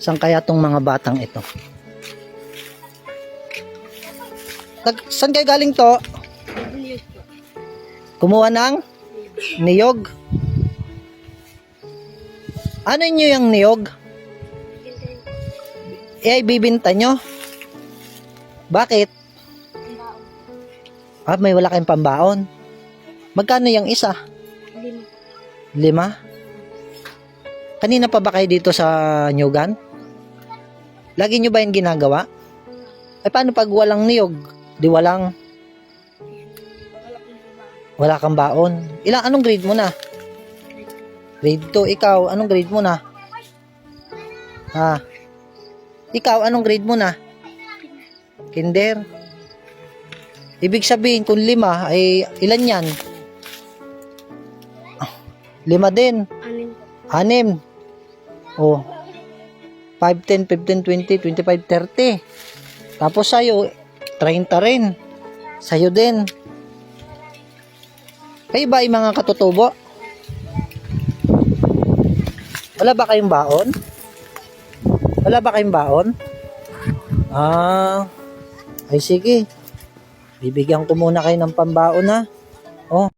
Saan kaya tong mga batang ito? Nag, saan kayo galing to? Kumuha ng niyog? Ano nyo yung niyog? Eh, bibinta nyo? Bakit? Ah, may wala kayong pambaon. Magkano yung isa? Lima? Kanina pa ba kayo dito sa Nyugan? Lagi nyo ba yung ginagawa? Eh, paano pag walang niyog? Di walang... Wala kang baon. Ilang, anong grade mo na? Grade 2. Ikaw, anong grade mo na? Ha? Ikaw, anong grade mo na? Kinder. Ibig sabihin, kung lima, ay ilan yan? Lima din. Anin. Anim. Oh. 5, 10, 15, 20, 25, 30. Tapos sa'yo, 30 rin. Sa'yo din. Kayo ba yung mga katutubo? Wala ba kayong baon? Wala ba kayong baon? Ah, ay sige. Bibigyan ko muna kayo ng pambaon ha. Oh.